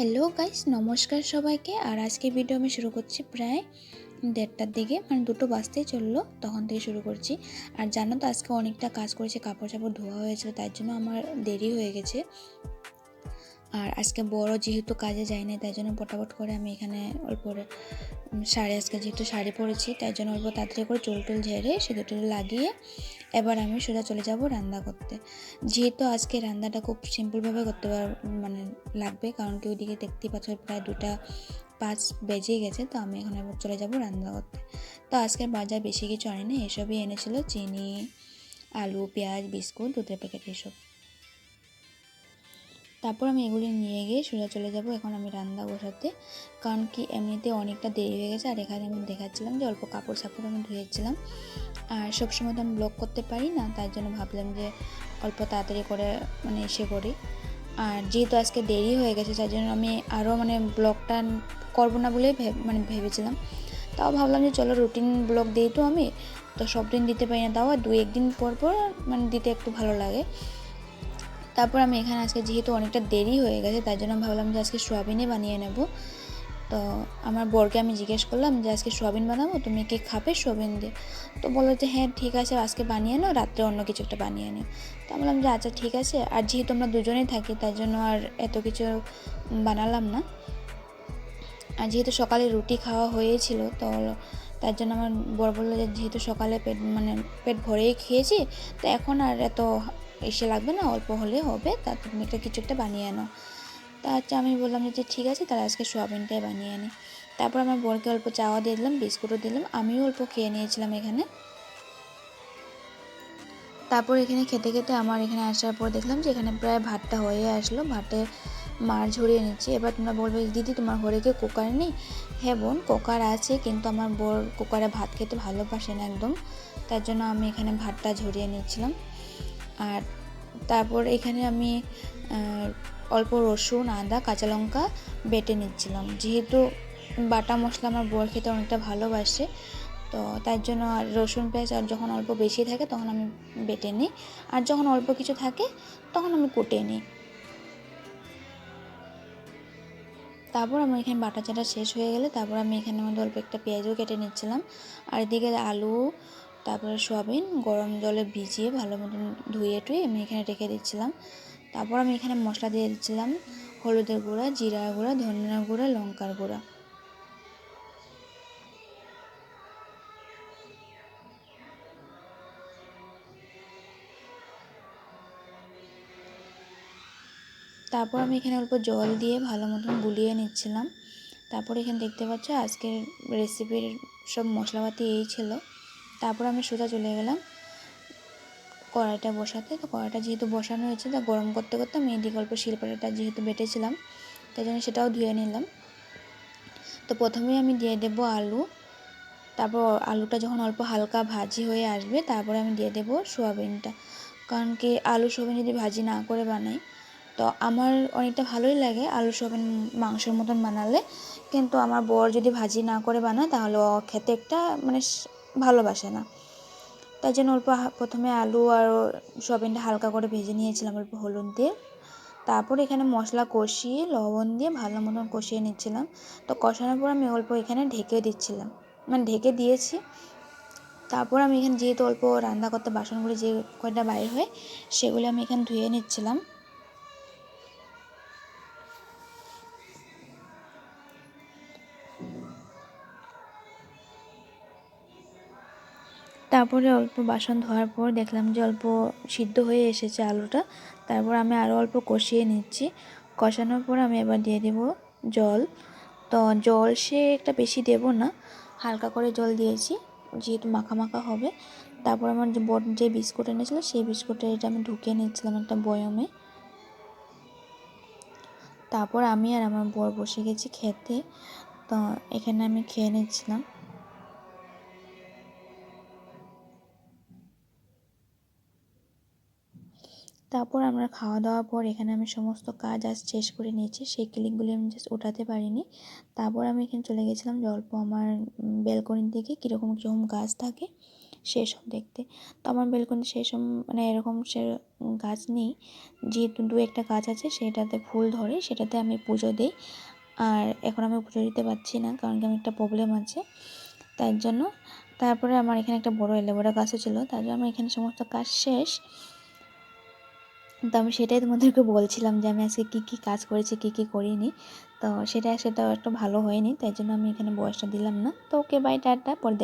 Hello guys নমস্কার সবাইকে। আর আজকে ভিডিও আমি শুরু করছি প্রায় দেড়টার দিকে। মানে দুটো বাজতেই চলল, তখন থেকে শুরু করছি। আর জানো তো, আজকে অনেকটা কাজ করেছে কাপড় চাপড় ধোয়া হয়েছিল তার জন্য আমার দেরি হয়ে গেছে। আর আজকে বড় যেহেতু কাজে যায়নি তাই জন্য পটাপট করে আমি এখানে অল্প শাড়ি, আজকে যেহেতু শাড়ি পরেছি, তাই জন্য অল্প তাড়াতাড়ি করে চুল টুল ঝেড়ে সেটা টুল লাগিয়ে এবার আমি সোজা চলে যাব রান্না করতে। যেহেতু আজকে রান্নাটা খুব সিম্পলভাবে করতে মানে লাগবে, কারণ কি ওইদিকে দেখতেই পাচ্ছ প্রায় দুটা পাঁচ বেজে গেছে, তো আমি এখন চলে যাব রান্না করতে। তো আজকের বাজার বেশি কিছু আনেনি, এসবই এনেছিল, চিনি, আলু, পেঁয়াজ, বিস্কুট, দুধের প্যাকেট এসব। তারপর আমি এগুলি নিয়ে গিয়ে সোজা চলে যাব এখন আমি রান্না বসাতে। কারণ কি এমনিতে অনেকটা দেরি হয়ে গেছে, আর এখানে আমি দেখাচ্ছিলাম যে অল্প কাপড় সাপড় আমি ধুয়েছিলাম। আর সবসময় তো আমি ব্লগ করতে পারি না, তার জন্য ভাবলাম যে অল্প তাড়াতাড়ি করে মানে এসে করি। আর যেহেতু আজকে দেরি হয়ে গেছে, তার জন্য আমি আরও মানে ব্লগটা করব না বলেই মানে ভেবেছিলাম। তাও ভাবলাম যে চলো রুটিন ব্লগ দিই তো আমি, তো সব দিন দিতে পারি না, তাও আর দু একদিন পর পর মানে দিতে একটু ভালো লাগে। তারপর আমি এখানে আজকে যেহেতু অনেকটা দেরি হয়ে গেছে, তাই জন্য ভাবলাম যে আজকে সোয়াবিনে বানিয়ে নেব। তো আমার বরকে আমি জিজ্ঞেস করলাম যে আজকে সোয়াবিন বানাবো, তুমি কি খাবে সোয়াবিন দিয়ে? তো বলল যে হ্যাঁ ঠিক আছে, আজকে বানিয়ে নাও, রাত্রে অন্য কিছু একটা বানিয়ে নিও। তো বললাম যে আচ্ছা ঠিক আছে, আর যেহেতু আমরা দুজনেই থাকি তার জন্য আর এত কিছু বানালাম না। আর যেহেতু সকালে রুটি খাওয়া হয়েছিল, তো তার জন্য আমার বর বলল যে যেহেতু সকালে পেট মানে পেট ভরেই খেয়েছি, তো এখন আর এত এসে লাগবে না, অল্প হলে হবে, তা তুমি একটা কিছু একটা বানিয়ে আনো। তা আচ্ছা আমি বললাম যে ঠিক আছে, তাহলে আজকে সোয়াবিনটাই বানিয়ে আনি। তারপর আমার বরকে অল্প চাওয়া দিয়ে দিলাম, বিস্কুটও দিলাম, আমিও অল্প খেয়ে নিয়েছিলাম এখানে। তারপর এখানে খেতে খেতে আমার এখানে আসার পর দেখলাম যে, এখানে প্রায় ভাতটা হয়ে আসলো, ভাতে মার ঝরিয়ে নিচ্ছি। এবার তোমরা বলবে, দিদি, তোমার ঘরে কি কুকার নেই? হ্যাঁ বোন, কুকার আছে, কিন্তু আমার বর কুকারে ভাত খেতে ভালোবাসে না একদম। তার জন্য আমি এখানে ভাতটা ঝরিয়ে নিচ্ছিলাম। আর তারপর এখানে আমি অল্প রসুন, আদা, কাঁচা লঙ্কা বেটে নিচ্ছিলাম। যেহেতু বাটা মশলা আমার বর খেতে অনেকটা ভালোবাসে, তো তার জন্য আর রসুন পেঁয়াজ আর যখন অল্প বেশি থাকে তখন আমি বেটে নিই। আর যখন অল্প কিছু থাকে তখন আমি কুটে নিই। তারপর আমার এখানে বাটা চাটা শেষ হয়ে গেলে তারপর আমি এখানে মধ্যে অল্প একটা পেঁয়াজও কেটে নিচ্ছিলাম। আর এদিকে আলু তারপরে সোয়াবিন গরম জলে ভিজিয়ে ভালো মতন ধুয়ে টুয়ে আমি এখানে রেখে দিচ্ছিলাম। তারপর আমি এখানে মশলা দিয়ে দিচ্ছিলাম হলুদের গুঁড়া, জিরার গুঁড়া, ধনিয়ার গুঁড়া, লঙ্কার গুঁড়া। তারপর আমি এখানে অল্প জল দিয়ে ভালো মতন গুলিয়ে নিচ্ছিলাম। তারপর এখানে দেখতে পাচ্ছ আজকের রেসিপির সব মশলাপাতি এই ছিল। তারপর আমি সোজা চলে গেলাম কড়াইটা বসাতে। তো কড়াইটা যেহেতু বসানো হয়েছে, তা গরম করতে করতে আমি এদিকে অল্প শিলপাটাটা যেহেতু বেটেছিলাম, তাই জন্য সেটাও ধুয়ে নিলাম। তো প্রথমে আমি দিয়ে দেব আলু, তারপর আলুটা যখন অল্প হালকা ভাজি হয়ে আসবে, তারপরে আমি দিয়ে দেব সোয়াবিনটা। কারণ কি, আলু সোয়াবিন যদি ভাজি না করে বানাই, তো আমার অনেকটা ভালোই লাগে আলু সোয়াবিন মাংসের মতন বানালে। কিন্তু আমার বর যদি ভাজি না করে বানায়, তাহলে খেতে একটা মানে ভালোবাসে না। তাই জন্য অল্প প্রথমে আলু আর সোয়াবিনটা হালকা করে ভেজে নিয়েছিলাম অল্প হলুদ দিয়ে। তারপর এখানে মশলা কষিয়ে, লবণ দিয়ে ভালো মতন কষিয়ে নিচ্ছিলাম। তো কষানোর পর আমি অল্প এখানে ঢেকে দিচ্ছিলাম। মানে ঢেকে দিয়েছি। তারপর আমি এখানে যেহেতু অল্প রান্না করতে বাসনগুলি যে কয়টা বাইর হয়, সেগুলো আমি এখানে ধুয়ে নিচ্ছিলাম। তারপরে অল্প বাসন ধোয়ার পর দেখলাম যে অল্প সিদ্ধ হয়ে এসেছে আলুটা। তারপর আমি আরও অল্প কষিয়ে নিচ্ছি। কষানোর পর আমি এবার দিয়ে দেব জল। তো জল সে একটা বেশি দেব না, হালকা করে জল দিয়েছি, যেহেতু মাখা মাখা হবে। তারপর আমার যে বট যে বিস্কুট এনেছিল, সেই বিস্কুটটা এটা আমি ঢুকিয়ে নিচ্ছিলাম একটা বয়মে। তারপর আমি আর আমার বর বসে গেছি খেতে। তো এখানে আমি খেয়ে নিচ্ছিলাম। তারপর আমরা খাওয়া দাওয়ার পর এখানে আমি সমস্ত কাজ আজ শেষ করে নিয়েছি। সেই ক্লিপগুলি আমি জাস্ট ওঠাতে পারিনি। তারপর আমি এখানে চলে গেছিলাম যে অল্প আমার ব্যালকনির দিকে কীরকম কীরকম গাছ থাকে সেসব দেখতে। তো আমার সেই সব মানে এরকম সে গাছ নেই। যেহেতু দু একটা গাছ আছে সেটাতে ফুল ধরে সেটাতে আমি পুজো দিই। আর এখন আমি পুজো দিতে পারছি না কারণ কি আমার একটা প্রবলেম আছে। তার জন্য তারপরে আমার এখানে একটা বড় এলোভেরা গাছও ছিল। তার জন্য আমার এখানে সমস্ত কাজ শেষ। তো আমি সেটাই তোমাদেরকে বলছিলাম যে আমি আজকে কী কী কাজ করেছি, কী কী করিনি। তো সেটা সেটা একটু ভালো হয়নি, তাই জন্য আমি এখানে বয়সটা দিলাম না। তো ওকে বাই টাটা, পরে দেখ